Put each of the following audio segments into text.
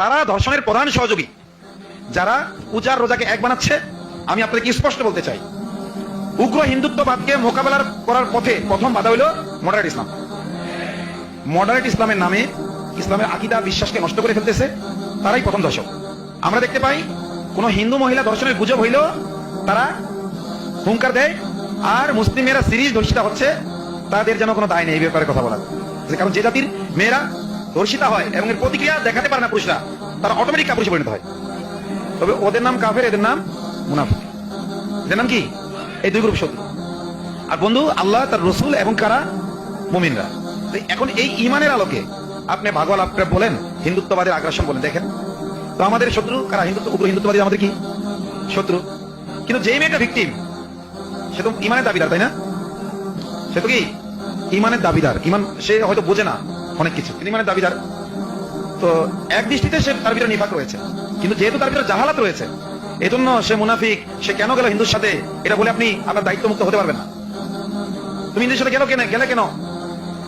তারা ধর্ষণের প্রধান সহযোগী। যারা পূজার রোজাকে এক বানাচ্ছে, আমি আপনাকে স্পষ্ট বলতে চাই। উগ্র হিন্দুত্ববাদকে মোকাবেলা করার পথে প্রথম বাধা হইল মডারেট ইসলাম। মডারেট ইসলামের নামে ইসলামের আকিদা, বিশ্বাসকে নষ্ট করে ফেলতেছে, তারাই প্রথম দর্শক আমরা দেখতে পাই, কোন হিন্দু মহিলা দর্শনের গুজব হইল, তারা হুঙ্কার দেয়, আর মুসলিমেরা সিরিজ ধর্ষিতা হচ্ছে, তাদের যেন কোনো দায় নেই এই ব্যাপারে কথা বলার। কারণ যে জাতির মেয়েরা ধর্ষিতা হয় এবং এর প্রতিক্রিয়া দেখাতে পারে না পুরুষরা। তারা অটোমেটিক কাপুরুষে পরিণত হয়। তবে ওদের নাম কাফের, এদের নাম মুনাফিক। এদের নাম কি? এই দুই গ্রুপ শত্রু। আর বন্ধু, আল্লাহ, তার রসুল এবং কারা? মুমিনরা। এখন এই ইমানের আলোকে আপনি ভাগওয়াল আপনি বলেন, হিন্দুত্ববাদের আগ্রাসন বলেন, দেখেন। তো আমাদের শত্রু কারা? হিন্দুত্ব, উগ্র হিন্দুত্ববাদী আমাদের কি? শত্রু। কিন্তু যেই মেয়েটা ভিকটিম সে তো ইমানের দাবিদার, তাই না? সে তো কি? ইমানের দাবিদার। ইমান সে হয়তো বোঝে না। অনেক কিছু। কিন্তু ইমানের দাবিদার। তো এক দৃষ্টিতে সে তার ভিতরে নিফাক রয়েছে। কিন্তু যেহেতু তার ভিতরে জাহালাত রয়েছে, এজন্য সে মুনাফিক, সে কেন গেল হিন্দুর সাথে, এটা বলে আপনি আপনার দায়িত্ব মুক্ত হতে পারবেন না। তুমি হিন্দুর সাথে গেল কেন গেলে কেন?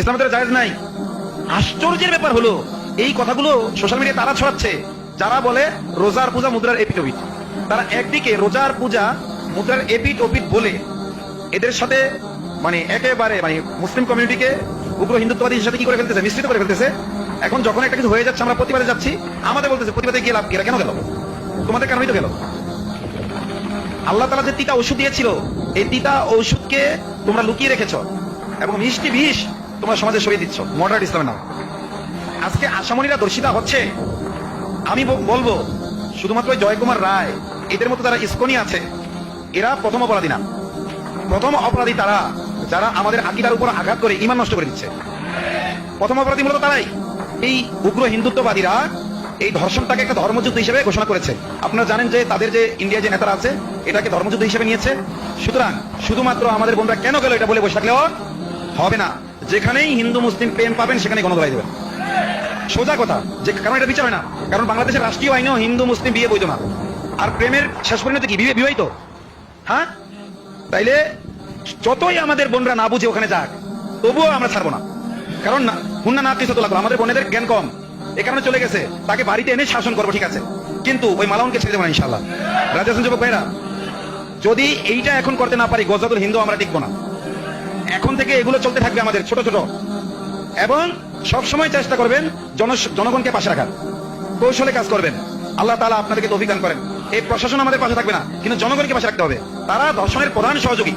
ইসলামের জায়েজ নাই। আশ্চর্যের ব্যাপার হলো, এই কথাগুলো সোশ্যাল মিডিয়ায় তারা ছড়াচ্ছে। যারা বলে রোজার পূজা মুদ্রার এপিট ওপিট তারা একদিকে রোজার পূজা মুদ্রার এপিট ওপিট বলে, এদের সাথে মানে একেবারে মানে মুসলিম কমিউনিটিকে উগ্র হিন্দুত্ববাদীর সাথে কি করে ফেলতেছে? মিশ্রিত করে ফেলতেছে? এখন যখন একটা কিছু হয়ে যাচ্ছে, আমরা প্রতিবাদে যাচ্ছি, আমাদের বলতেছে, প্রতিবাদে গিয়ে লাভ এরা কেন গেল? তোমাদের কারণেই তো গেল? আল্লাহ তালা যে তিতা ওষুধ দিয়েছিল, এই তিতা ঔষধকে তোমরা লুকিয়ে রেখেছ এবং মিষ্টি বিষ তোমরা সমাজে সরিয়ে দিচ্ছ। মডার্ন ইসলামের নাম। আজকে আসামনিরা দর্শিতা হচ্ছে। আমি বলব, শুধুমাত্র জয়কুমার রায়, এদের মতো যারা ইস্কনি আছে, এরা প্রথম অপরাধী না। প্রথম অপরাধী তারা যারা আমাদের আকিদার উপর আঘাত করে ইমান নষ্ট করে দিচ্ছে। প্রথম অপরাধী মূলত তারাই। এই উগ্র হিন্দুত্ববাদীরা এই ধর্ষণটাকে একটা ধর্মযুদ্ধ হিসেবে ঘোষণা করেছে। আপনারা জানেন যে তাদের যে ইন্ডিয়া যে নেতারা আছে, এটাকে ধর্মযুদ্ধ হিসেবে নিয়েছে। সুতরাং শুধুমাত্র আমাদের বোনরা কেন গেল এটা বলে বসে থাকলেও হবে না। যেখানেই হিন্দু, মুসলিম প্রেম পাবেন সেখানে গণদলাই দেবেন। সোজা কথা, যে কারণ এটা বিচার হয় না। কারণ বাংলাদেশের রাষ্ট্রীয় আইনেও হিন্দু, মুসলিম বিয়ে বৈধ না। আর প্রেমের শেষ পরিণতি কি? বিবাহিত? হ্যাঁ? তাইলে যতই আমাদের বোনরা না বুঝে ওখানে যাক, তবুও আমরা ছাড়বো না। কারণ হুন্না না কিছু লাগল, আমাদের বোনেদের জ্ঞান কম। এ কারণে চলে গেছে, তাকে বাড়িতে এনে শাসন করব, ঠিক আছে। কিন্তু ওই মালাউনকে ছেড়ে দেবো না ইনশাল্লাহ রাজা হাসান যুবক ভাইরা যদি এইটা এখন করতে না পারি, গজাতুল হিন্দু আমরা টিকবো না। এখন থেকে এগুলো চলতে থাকবে আমাদের, ছোট ছোট। এবং সব সময় চেষ্টা করবেন জন, জনগণকে পাশে রাখার। কৌশলে কাজ করবেন। আল্লাহ তাআলা আপনাদেরকে দান করেন। এই প্রশাসন আমাদের পাশে থাকবে না, কিন্তু জনগণকে পাশে রাখতে হবে। তারা ধর্ষণের প্রধান সহযোগী।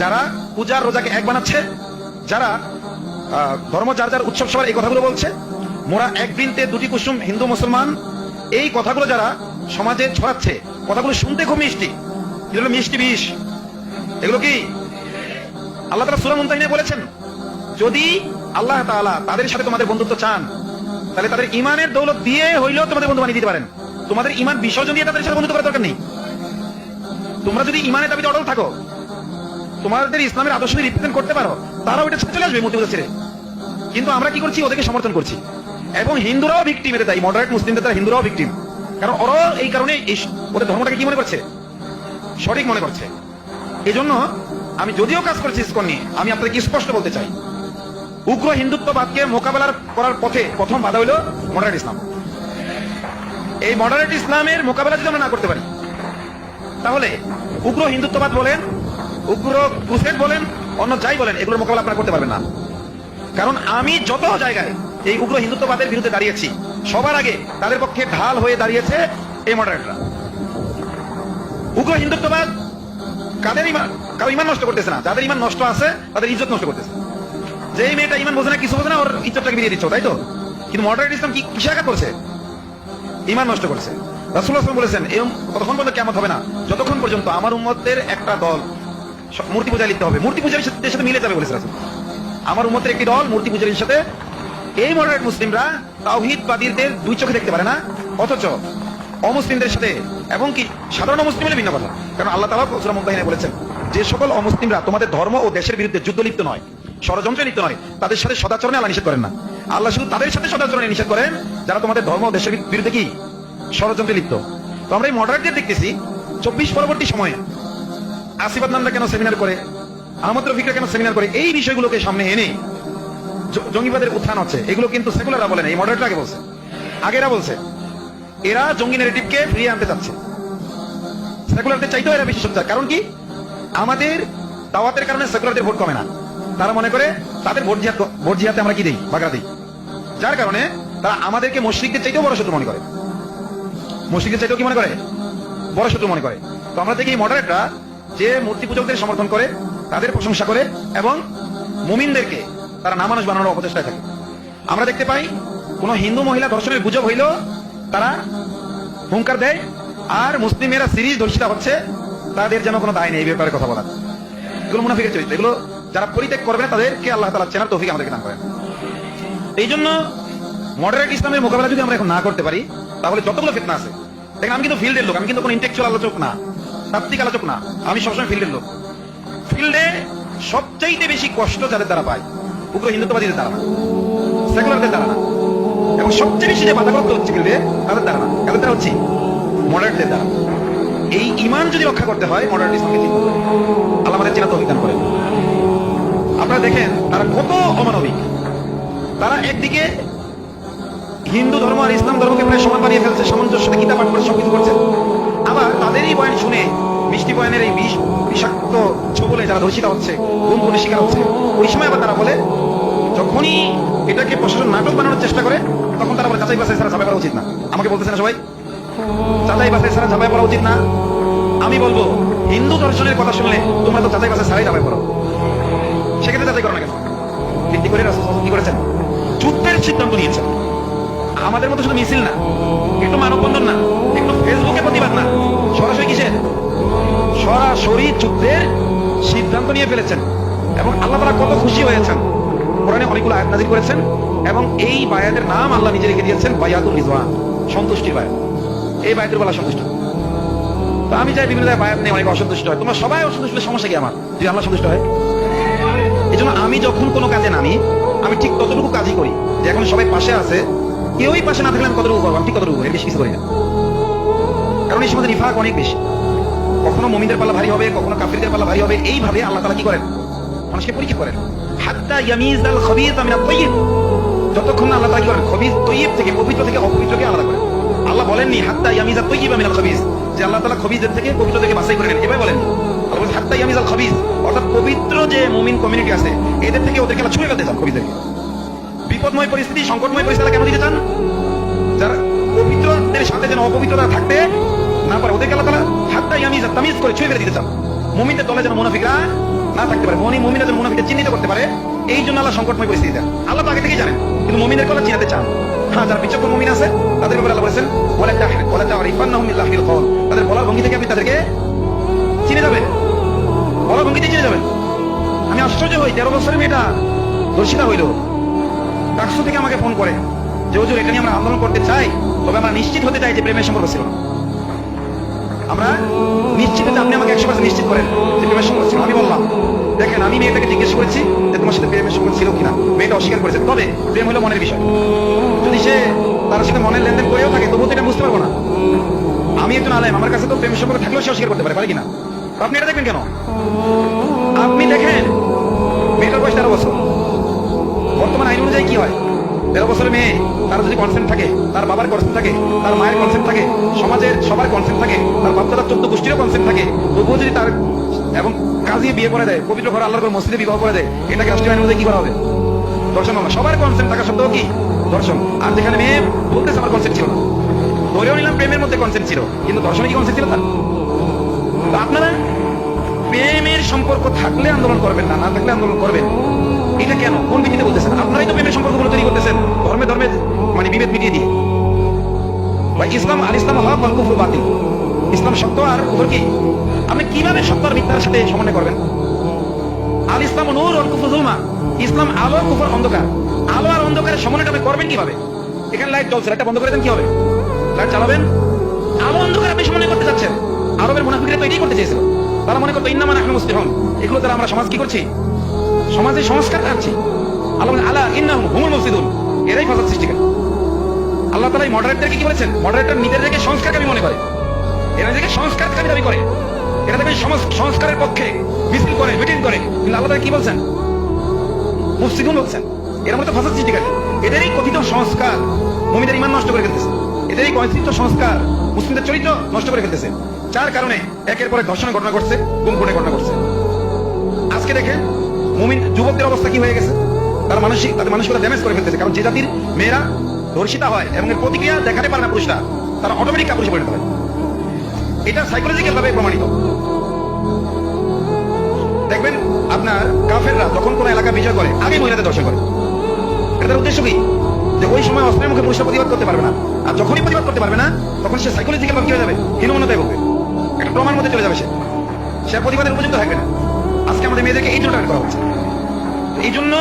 যারা পূজার রোজাকে এক বানাচ্ছে, যারা ধর্ম যার যার উৎসব সবার এই কথাগুলো বলছে, মোরা এক বৃন্তে দুটি কুসুম হিন্দু মুসলমান, এই কথাগুলো যারা সমাজে ছড়াচ্ছে, কথাগুলো শুনতে খুব মিষ্টি। এগুলো মিষ্টি বিষ? এগুলো কি? আল্লাহ তালা সুরা মুমতাহিনে বলেছেন, যদি আল্লাহ তাআলা তাদের সাথে তোমাদের বন্ধুত্ব চান, তাহলে তাদের ইমানের দৌলত দিয়ে হইলেও তোমাদের বন্ধু বানিয়ে দিতে পারেন। তোমাদের ইমান বিসর্জন দিয়ে তাদের সাথে বন্ধুত্ব করার দরকার নেই। তোমরা যদি ইমানের দাবিতে অটল থাকো তোমাদের ইসলামের আদর্শ রিপ্রেজেন্ট করতে পারো তারা ওইটা ছেড়ে চলে আসবে মূর্তি ছেড়ে কিন্তু আমরা কি করছি? ওদেরকে সমর্থন করছি। এবং হিন্দুরাও ভিকটিম এতে তাই মডারেট মুসলিমদের তারা হিন্দুরাও ভিকটিম কারণ ওরাও এই কারণে ওদের ধর্মটাকে কি মনে করছে? সঠিক মনে করছে। এই জন্য আমি যদিও কাজ করছি ইসকন নিয়ে, আমি আপনাকে স্পষ্ট বলতে চাই। উগ্র হিন্দুত্ববাদকে মোকাবেলা করার পথে প্রথম বাধা হইল মডারেট ইসলাম। এই মডারেট ইসলামের মোকাবেলা যদি আমরা না করতে পারি, তাহলে উগ্র হিন্দুত্ববাদ বলেন উগ্র ক্রুসেড বলেন, অন্য যাই বলেন, এগুলোর মোকাবেলা আপনারা করতে পারবেন না। কারণ আমি যত জায়গায় এই উগ্র হিন্দুত্ববাদের বিরুদ্ধে দাঁড়িয়েছি, সবার আগে তাদের পক্ষে ঢাল হয়ে দাঁড়িয়েছে এই মডারেটরা। উগ্র হিন্দুত্ববাদ কাদের ইমান কারও ইমান নষ্ট করতেছে না, যাদের ইমান নষ্ট আছে, তাদের ইজ্জত নষ্ট করতেছে। যে এই মেয়েটা ইমান বোঝে না, কিছু বোঝে না, ওর ইজ্জতটাকে বিরিয়ে দিচ্ছ, তাই তো? কিন্তু মডারেট ইসলাম কি কিসে আঘাত করছে? ইমান নষ্ট করছে। সাল্লাল্লাহু বলেছেন এরকম ততক্ষণ পর্যন্ত কেমন হবে না, যতক্ষণ পর্যন্ত আমার উম্মতের একটা দল মূর্তি পূজা লিখতে হবে। মূর্তি পূজার সাথে সাথে মিলে যাবে বলেছে রাসূল। আমার উম্মতের একটি দল মূর্তি পূজারীর সাথে। এই মডারেট মুসলিমরা তাওহীদবাদীদের দুই চোখে দেখতে পারে না। অথচ অমুসলিমদের সাথে এবং কি সাধারণ অমুসলিম ভিন্ন কথা। কারণ আল্লাহ তাআলা সূরা মুমতাহিনে বলেছেন, যে সকল অমুসলিমরা তোমাদের ধর্ম ও দেশের বিরুদ্ধে যুদ্ধ লিপ্ত নয়, ষড়যন্ত্রে লিপ্ত নয়, তাদের সাথে সদাচরণে আল্লাহ নিষেধ করেন না। আল্লাহ শুধু তাদের সাথে সদাচরণে নিষেধ করেন, যারা তোমাদের ধর্ম ও দেশের বিরুদ্ধে কি? ষড়যন্ত্রে লিপ্ত। তো আমরা এই মডারেটদের দেখতেছি, চব্বিশ পরবর্তী সময়ে আসিফাত নান্দা কেন সেমিনার করে? আহমদ রফিকরা কেন সেমিনার করে? এই বিষয়গুলোকে সামনে এনে জঙ্গিবাদের উত্থান হচ্ছে। এগুলো কিন্তু সেকুলাররা বলে না, এই মডারেটরা আগে বলছে। আগেরা বলছে, এরা জঙ্গি নেগেটিভকে ফিরিয়ে আনতে চাচ্ছে। সেকুলারদের চাইতেও এরা বেশি সোচ্চার। কারণ কি? আমাদের দাওয়াতের কারণে সেকুলারদের ভোট কমে না। তারা মনে করে, তাদের ভোট জিহাদ ভোট জিহাতে আমরা কি দিই? বাগড়া দিই। যার কারণে তারা আমাদেরকে মসজিদদের চাইতেও বড় শত্রু মনে করে। মসজিদের চাইতেও কি মনে করে? বড় শত্রু মনে করে। তো আমরা দেখি এই মডারেটরা যে মূর্তি পূজকদের সমর্থন করে, তাদের প্রশংসা করে এবং মুমিনদেরকে তারা নামানুষ বানানোর অপচেষ্টায় থাকে। আমরা দেখতে পাই, কোন হিন্দু মহিলা ধর্ষণের গুজব হইল তারা হুঙ্কার দেয় আর মুসলিমেরা সিরিজ ধর্ষিতা হচ্ছে, তাদের যেন কোনো দায় নেই, এই ব্যাপারে কথা বলার। এগুলো মুনাফিকের চরিত্র। এগুলো যারা পরিত্যাগ করবে না, তাদেরকে আল্লাহ তালা চেনার তৌফিক আমাদেরকে দান করেন। এই জন্য মডারেট ইসলামের মোকাবেলা যদি আমরা এখন না করতে পারি, তাহলে যতগুলো ফিতনা আছে, দেখেন, আমি কিন্তু ফিল্ডের লোক, আমি কিন্তু কোনো ইন্টেকচুয়াল আলোচক না। তাত্ত্বিক আলোচক না, আমি সবসময় ফিল্ডের লোক। ফিল্ডে সবচাইতে বেশি কষ্ট যাদের দ্বারা পায়, উগ্র হিন্দুত্ববাদীদের দ্বারা সেকুলারদের দ্বারা না। এবং সবচেয়ে বেশি যে বাধাগ্রস্ত হচ্ছে ফিল্ডে, তাদের দ্বারা না। কাদের দ্বারা হচ্ছে? মডারেটদের দ্বারা। এই ইমান যদি রক্ষা করতে হয় মডারেট ইসলামকে ঠিক করতে আল্লাহ আমাদের চেনা তৌফিক দান করেন। আপনারা দেখেন, তারা কত অমানবিক। তারা একদিকে হিন্দু ধর্ম আর ইসলাম ধর্মকে প্রায় সমান বানিয়ে ফেলছে সামঞ্জস্য কিতাব পাঠ করে সবকিছু করছে। মিষ্টি বয়ানের এই বিষ, বিষাক্ত ছবলে যারা ধর্ষিত হচ্ছে গুণে শিকার হচ্ছে, ওই সময় আবার তারা বলে, যখনই এটাকে প্রশাসন নাটক বানানোর চেষ্টা করে, তখন তারা বলে, যাচাই বাছাই ছাড়া ঝামেলা করা উচিত না। আমাকে বলতেছে না সবাই। যাচাই বাছাই ছাড়া ঝামেলা করা উচিত না। আমি বলব, হিন্দু দর্শনের কথা শুনলে তোমরা তো যাচাই বাছাই ছাড়াই ঝামেলা করো। সেক্ষেত্রে যাচাই করো না কেন? ভিত্তি করে কি করেছেন। যুদ্ধের সিদ্ধান্ত নিয়েছেন। আমাদের মতো শুধু মিছিল না একটু মানববন্ধন না, একটু ফেসবুকে প্রতিবাদ না, সরাসরি কিসের? সরাসরি যুদ্ধের সিদ্ধান্ত নিয়ে ফেলেছেন এবং আল্লাহ তারা কত খুশি হয়েছেন। কোরআনে অনেকগুলো আয়াত নাজির করেছেন এবং এই বায়াতের নাম আল্লাহ নিজে রেখে দিয়েছেন বায়াতুল রিজওয়ান, সন্তুষ্টির বায়াত। এই বায়াতের বেলা সন্তুষ্ট। তো আমি চাই বিভিন্ন জায়গায় বায়াত নিয়ে অনেক অসন্তুষ্ট হয়। তোমরা সবাই অসন্তুষ্ট সমস্যা কি আমার? যদি আল্লাহ সন্তুষ্ট হয়। এই আমি যখন কোনো কাজে নামি, আমি ঠিক ততটুকু কাজই করি যে এখন সবাই পাশে আছে কেউই পাশে না থাকলে আমি কতটুকু করব? আমি ঠিক কতটুকু এর বেশি কিছু করি না। কারণ এই সময় নিফাক অনেক বেশি। কখনো মমিনদের পাল্লা ভারী হবে, কখনো কাফিরদের পাল্লা ভারী হবে, এইভাবে আল্লাহ তালা কি করেন? মানুষকে পরীক্ষা করেন। হাত্তা ইয়ামিজ আল খবিজ আমিনা যতক্ষণ আল্লাহ তালা কি করেন? খবিজ থেকে, পবিত্র থেকে, অপবিত্রকে আলাদা করেন। আল্লাহ বলেননি, হাত্তা ইয়ামিজ খবিজ। যে আল্লাহ তালা খবিজের থেকে, পবিত্র থেকে বাছাই করে নেন। এভাবে বলেন, হাত্তা ইয়ামিজ আল খবিজ। অর্থাৎ পবিত্র যে মুমিন কমিউনিটি আছে, এদের থেকে ওদেরকে ছুঁড়ে ফেলতে চান বিপদময় পরিস্থিতি, সংকটময় পরিস্থিতি কেন দিতে চান? যারা পবিত্রদের সাথে যেন অপবিত্রতা থাকতে না পারে, ওদেরকে আল্লাহ তালা হাতটা ইয়ামিজ তামিজ করে ছুঁয়ে ফেলে দিতে চান। মুমিনদের দলে যেন মুনাফিকরা না থাকতে পারে, মনি মুমিনা যেন মুনাফিকদের চিহ্নিত করতে পারে, এই জন্য আল্লাহ সংকটময় পরিস্থিতি দেন। আল্লাহ তো আগে থেকেই জানেন, কিন্তু মুমিনদের কথা চিনাতে চান। হ্যাঁ যারা বিচক্ষণ মুমিন আছে তাদের ব্যাপারে আল্লাহ বলেছেন, ওয়ালা তাহরিক ওয়ালা তারিফান্নাহুম বিল্লাহিল কওল। তাদের বলার ভঙ্গি থেকে আপনি তাদেরকে চিনে যাবেন। বলার ভঙ্গিতে চিনে যাবেন। আমি আশ্চর্য হই, তেরো বছরের মেয়েটা দর্শিতা হইল। ডাকসু থেকে আমাকে ফোন করে যে, হুজুর, এটা নিয়ে আমরা আন্দোলন করতে চাই, তবে আমরা নিশ্চিত হতে চাই যে প্রেমের সম্পর্ক ছিল। আমরা নিশ্চিত আপনি আমাকে একশো পার্সেন্ট নিশ্চিত করেন যে প্রেমের সম্পর্ক ছিল। আমি বললাম, দেখেন, আমি মেয়েটাকে জিজ্ঞেস করেছি যে তোমার সাথে প্রেমের সম্পর্ক ছিল কিনা। মেয়েটা অস্বীকার করেছে। তবে প্রেম হলো মনের বিষয়। যদি সে তার সাথে মনের লেনদেন করেও থাকে, তবুও তো এটা বুঝতে পারব না। আমি একজন আলেম, আমার কাছে তো প্রেমের সম্পর্ক থাকলেও সে অস্বীকার করতে পারে পারে কিনা? আপনি এটা দেখবেন কেন? আপনি দেখেন, মেয়েটার বয়স তেরো বছর। বর্তমান আইন অনুযায়ী কি হয়? তেরো বছরের মেয়ে, তার যদি কনসেন্ট থাকে, তার বাবার কনসেন্ট থাকে, তার মায়ের কনসেন্ট থাকে, সমাজের সবার কনসেন্ট থাকে, তার বাচ্চারা চোদ্দ গোষ্ঠীরও কনসেন্ট থাকে, তবুও যদি তার এবং কাজে বিয়ে করে দেয়, পবিত্র ঘর আল্লাহর মসজিদে বিবাহ করে দেয় এটাকে রাষ্ট্রীয় আইন অনুযায়ী কি করা হবে? দর্শন সবার কনসেন্ট থাকা সত্ত্বেও কি? দর্শন। আর যেখানে মেয়ে বলতেছে, আমার কনসেন্ট ছিল না। ধরেও নিলাম প্রেমের মধ্যে কনসেন্ট ছিল, কিন্তু দর্শনে কি কনসেন্ট ছিল তার? আপনারা প্রেমের সম্পর্ক থাকলে আন্দোলন করবেন না না থাকলে আন্দোলন করবেন। এটা কেন? কোন ভিত্তিতে বলতেছেন? আপনারাই তো প্রেমের সম্পর্কগুলো তৈরি করতেছেন। ধর্মে ধর্মে মানে বিভেদ মিটিয়ে দিয়ে। বা ইসলাম আল ইসলাম হক অল কুফর বাতিল। ইসলাম সত্য আর কুফর কি? আপনি কীভাবে সত্য আর মিথ্যার সাথে সমন্বয় করবেন? আল ইসলাম নূর অল কুফর জুলমা ইসলাম আলো, কুফর অন্ধকার। আলো আর অন্ধকারের সমন্বয়টা আপনি করবেন কীভাবে? এখানে লাইট জ্বলছে লাইটটা বন্ধ করে দেন, কি হবে? লাইট চালাবেন আলো, অন্ধকার আপনি সমন্বয় করতে চাচ্ছেন। আরবের মুনাফিকরা তো এটাই করতে চেয়েছিল। তারা মনে করতো ইন্নামান এখন মুসলিম এগুলো দ্বারা আমরা সমাজ কি করছি? সমাজে সংস্কার আনছি আল্লাহ বলেন, আলা ইন্নাহুম হুমুল মুফসিদুন। এরাই ফাসাদ সৃষ্টিকারী আল্লাহ তাআলা এই মডারেটরকে কি বলেছেন? মডারেটর নিজেদেরকে সংস্কারকারী মনে করে। এরা নিজেকে সংস্কারকারী দাবি করে। এরা দেখবেন সংস্কারের পক্ষে মিছিল করে মিটিং করে। কিন্তু আল্লাহ তাআলা কি বলছেন? মুফসিদুন বলছেন। এরা মতো ফাসাদ সৃষ্টিকারী। এদেরই কথিত সংস্কার মমিদের ইমান নষ্ট করে ফেলতেছে। এদেরই কনস্টিটিউশন সংস্কার মুসলিমদের চরিত্র নষ্ট করে ফেলতেছে। যার কারণে একের পরে ধর্ষণের ঘটনা ঘটছে গুম ঘটনা ঘটছে। আজকে দেখেন মুমিন যুবকদের অবস্থা কি হয়ে গেছে? তার মানসিক তাদের মানসিকতা ড্যামেজ করে ফেলতেছে। কারণ যে জাতির মেয়েরা ধর্ষিতা হয় এবং এর প্রতিক্রিয়া দেখাতে পারে না পুরুষরা, তারা অটোমেটিক কাপুরুষে পরিণত হয়। এটা সাইকোলজিক্যাল ভাবে প্রমাণিত। দেখবেন, আপনার কাফেররা যখন কোন এলাকা বিজয় করে আগে মহিলাদের দর্শন করে। এটার উদ্দেশ্য কি? যে ওই সময় অস্ত্রের মুখে পুরুষরা প্রতিবাদ করতে পারবে না। আর যখনই প্রতিবাদ করতে পারবে না, তখন সে সাইকোলজিক্যাল ভাবে কি হয়ে যাবে? হীনমন্যতায় ভুগবে। একটা প্রমাণ মধ্যে চলে যাবে সে। সে প্রতিবাদের উপযুক্ত থাকবে না। আজকে আমাদের মেয়েদেরকে এই জন্য করা হচ্ছে। এই জন্য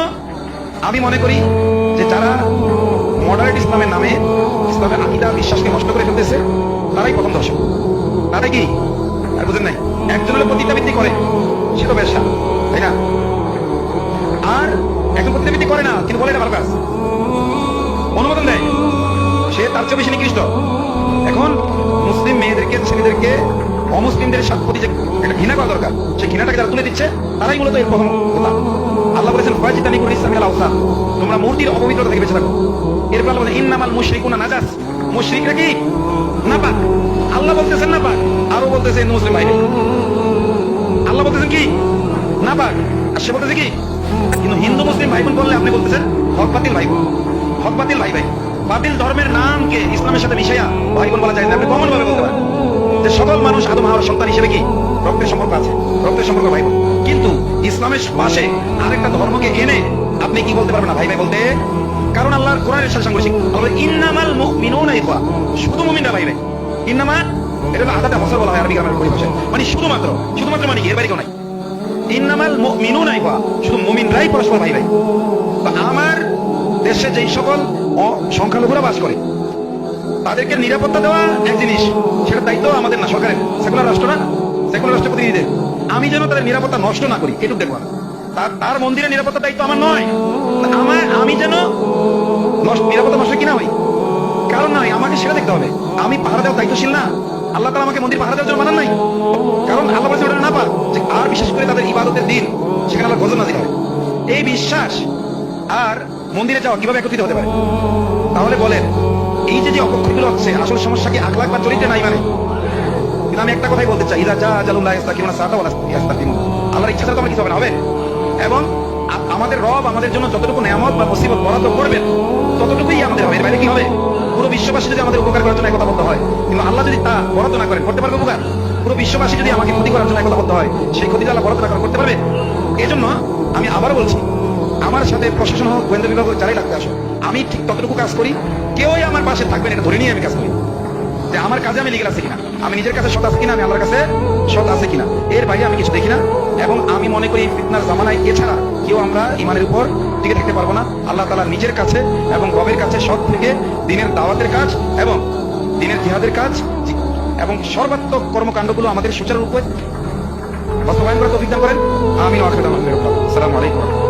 আমি মনে করি যে যারা মডারেট ইসলামের নামে, ইসলামের আকিদা, বিশ্বাসকে নষ্ট করে ফেলতেছে, তারাই প্রথম দর্শক। তারাই কি? আর বুঝেন নাই? একজন হলে প্রতিজ্ঞাবৃত্তি করে, সে তো ব্যবসা তাই না? আর একজন প্রতিজ্ঞাবৃত্তি করে না কিন্তু বলে ভালো কাজ। অনুমোদন দেয়। সে তার চেয়ে বেশি নিকৃষ্ট। এখন মুসলিম মেয়েদেরকে, ছেলেদেরকে অমুসলিমদের প্রতি যে একটা ঘৃণা করা দরকার, সেই ঘৃণাটাকে যারা তুলে দিচ্ছে, তারাই মূলত এর প্রথম আল্লাহ বলেছেন ফাজিতানি কুল ইসলামিল আওসান। তোমরা মূর্তির অপবিত্রতা থেকে বেঁচে থাকো। এরপর আল্লাহ বলেন, ইন্নামাল মুশরিকুনা নাজাস। মুশরিকরা কি? নাপাক। আল্লাহ বলতেছেন নাপাক আরও বলতেছেন মুসলিম ভাই আল্লাহ বলতেছেন কি? নাপাক। আর সে বলতেছে কি? কিন্তু হিন্দু মুসলিম ভাই বোন বললে আপনি বলতেছেন, হক বাতিল ভাই বোন হক বাতিল ভাই ভাই। বাতিল ধর্মের নামকে ইসলামের সাথে মিশাইয়া ভাই বোন বলা যায় না, আপনি কমন ভাবে বলতে পারেন। যে সকল মানুষ আদম হাওয়ার সন্তান হিসেবে কি? রক্তের সম্পর্ক আছে। রক্তের সম্পর্ক ভাই কিন্তু ইসলামের পাশে আরেকটা ধর্মকে এনে আপনি কি বলতে পারবেন না ভাই ভাই বলতে? কারণ আল্লাহর কোরআনের সাথে সাংঘর্ষিক। আল্লাহ ইন্নামাল মুমিনুনা ইখওয়া। শুধু মুমিনরা ভাই ভাই। ইন্নামা, এটা আদাতে হসর বলা হয় আরবি গ্রামের পরিভাষায়। মানে শুধুমাত্র শুধুমাত্র মানে এর বাইরে কেউ নাই। ইন্নামাল মুমিনুনা ইখওয়া। শুধু মুমিনরাই পরস্পর ভাই ভাই। আমার দেশে যেই সকল সংখ্যালঘুরা বাস করে তাদেরকে নিরাপত্তা দেওয়া এক জিনিস সেটা দায়িত্ব আমাদের না, সরকারের। সেকুলার রাষ্ট্র না, সেকুলার রাষ্ট্র প্রতিনিধিদের। আমি যেন তাদের নিরাপত্তা নষ্ট না করি, এটুকু দেখব তার তার মন্দিরের নিরাপত্তা দায়িত্ব আমার নয়। আমার, আমি যেন নিরাপত্তা নষ্ট কিনা হই কারণ নয় আমাকে সেটা দেখতে হবে। আমি পাহারা দেওয়ার দায়িত্বশীল না। আল্লাহ তালা আমাকে মন্দির পাহারা দেওয়ার জন্য বানান নাই। কারণ আল্লাহ বলছে ওটা না পাক যে আর বিশেষ করে তাদের ইবাদতের দিন, সেখানে আল্লাহ গজল নাজির হয় এই বিশ্বাস আর মন্দিরে যাওয়া কীভাবে একত্রিত হতে পারে? তাহলে বলেন এই যে যে অপক্ষগুলো হচ্ছে, আসল সমস্যা কি আখলাখ বা চরিত্রে নাই মানে। কিন্তু আমি একটা কথাই বলতে চাই, ইদা যা জালুল্লাহ ইস্তাকিমুনা সাতা ওয়ালা ইয়াস্তাকিমুন আল্লাহর ইচ্ছা ছাড়া তো আমার কিছু হবে না, হবে? এবং আমাদের রব আমাদের জন্য যতটুকু নেয়ামত বা মুসিবত বরাদ্দ করবেন, ততটুকুই আমাদের হবে। এর বাইরে কি হবে? পুরো বিশ্ববাসী যদি আমাদের উপকার করার জন্য একতাবদ্ধ হয়, কিন্তু আল্লাহ যদি তা বরাদ্দ না করেন, করতে পারবে উপকার? পুরো বিশ্ববাসী যদি আমাকে ক্ষতি করার জন্য একতাবদ্ধ হয়, সেই ক্ষতি আল্লাহ বরাদ্দ না করেন, করতে পারবে? এই জন্য আমি আবার বলছি, আমার সাথে প্রশাসন হোক, গোয়েন্দা বিভাগ যারাই লাগতে আসো আমি ঠিক ততটুকু কাজ করি, কেউই আমার পাশে থাকবেন এটা ধরে নিয়ে আমি কাজ করি। যে আমার কাজে আমি লিগেল আছে কিনা, আমি নিজের কাছে সৎ আছে কিনা, আমি আল্লাহর কাছে সৎ আছে কিনা, এর বাইরে আমি কিছু দেখি না। এবং আমি মনে করি ফিতনার জামানায় এছাড়া কেউ আমরা ইমানের উপর টিকে থাকতে পারব না। আল্লাহ তালা নিজের কাছে এবং রবের কাছে সৎ থেকে দিনের দাওয়াতের কাজ এবং দিনের জিহাদের কাজ এবং সর্বাত্মক কর্মকাণ্ডগুলো আমাদের সুচারুরূপে বাস্তবায়ন করার অভিজ্ঞান করেন। আমি আসসালামু আলাইকুম।